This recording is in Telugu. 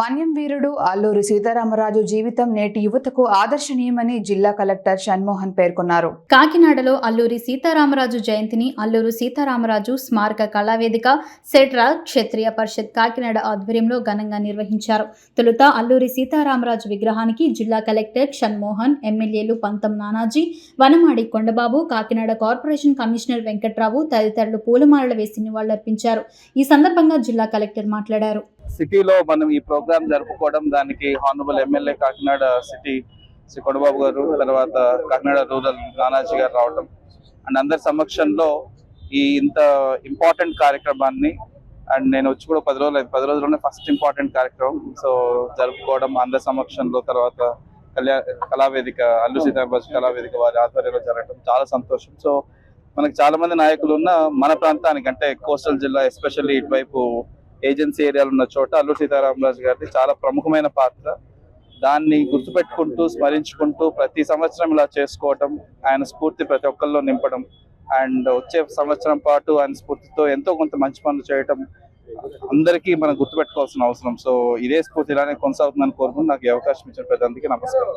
మన్యం వీరుడు అల్లూరి సీతారామరాజు జీవితం నేటి యువతకు ఆదర్శనీయమని జిల్లా కలెక్టర్ షణ్మోహన్ పేర్కొన్నారు. కాకినాడలో అల్లూరి సీతారామరాజు జయంతిని అల్లూరు సీతారామరాజు స్మారక కళావేదిక సెట్రాల్ క్షత్రియ పరిషత్ కాకినాడ ఆధ్వర్యంలో ఘనంగా నిర్వహించారు. తొలుత అల్లూరి సీతారామరాజు విగ్రహానికి జిల్లా కలెక్టర్ షణ్మోహన్ ఎమ్మెల్యేలు పంతం నానాజీ వనమాడి కొండబాబు కాకినాడ కార్పొరేషన్ కమిషనర్ వెంకట్రావు తదితరులు పూలమాలలు వేసి నివాళులర్పించారు. ఈ సందర్భంగా జిల్లా కలెక్టర్ మాట్లాడారు. సిటీలో మనం ఈ ప్రోగ్రామ్ జరుపుకోవడం దానికి honourable MLA Kakinada city Shri Kondababu గారు తర్వాత కాకినాడ రూరల్ నానాజీ గారు రావడం అండ్ అందరి సమక్షంలో ఈ ఇంత ఇంపార్టెంట్ కార్యక్రమాన్ని అండ్ నేను వచ్చి కూడా పది రోజులు పది రోజుల్లోనే ఫస్ట్ ఇంపార్టెంట్ కార్యక్రమం. సో జరుపుకోవడం అందరి సమక్షంలో తర్వాత కళ్యా కళావేదిక అల్లు సీతారామరాజు కళావేదిక వారి ఆధ్వర్యంలో జరగడం చాలా సంతోషం. సో మనకి చాలా మంది నాయకులు ఉన్న మన ప్రాంతానికి అంటే కోస్టల్ జిల్లా ఎస్పెషల్లీ ఇటువైపు ఏజెన్సీ ఏరియాలు ఉన్న చోట అల్లు సీతారామరాజు గారిది చాలా ప్రముఖమైన పాత్ర. దాన్ని గుర్తుపెట్టుకుంటూ స్మరించుకుంటూ ప్రతి సంవత్సరం ఇలా చేసుకోవటం ఆయన స్ఫూర్తి ప్రతి ఒక్కరిలో నింపడం అండ్ వచ్చే సంవత్సరం పాటు ఆయన స్ఫూర్తితో ఎంతో కొంత మంచి పనులు చేయటం అందరికీ మనం గుర్తుపెట్టుకోవాల్సిన అవసరం. సో ఇదే స్ఫూర్తి ఇలానే కొనసాగుతుందని కోరుకుంటూ నాకు ఈ అవకాశం ఇచ్చిన ప్రతి అందుకే నమస్కారం.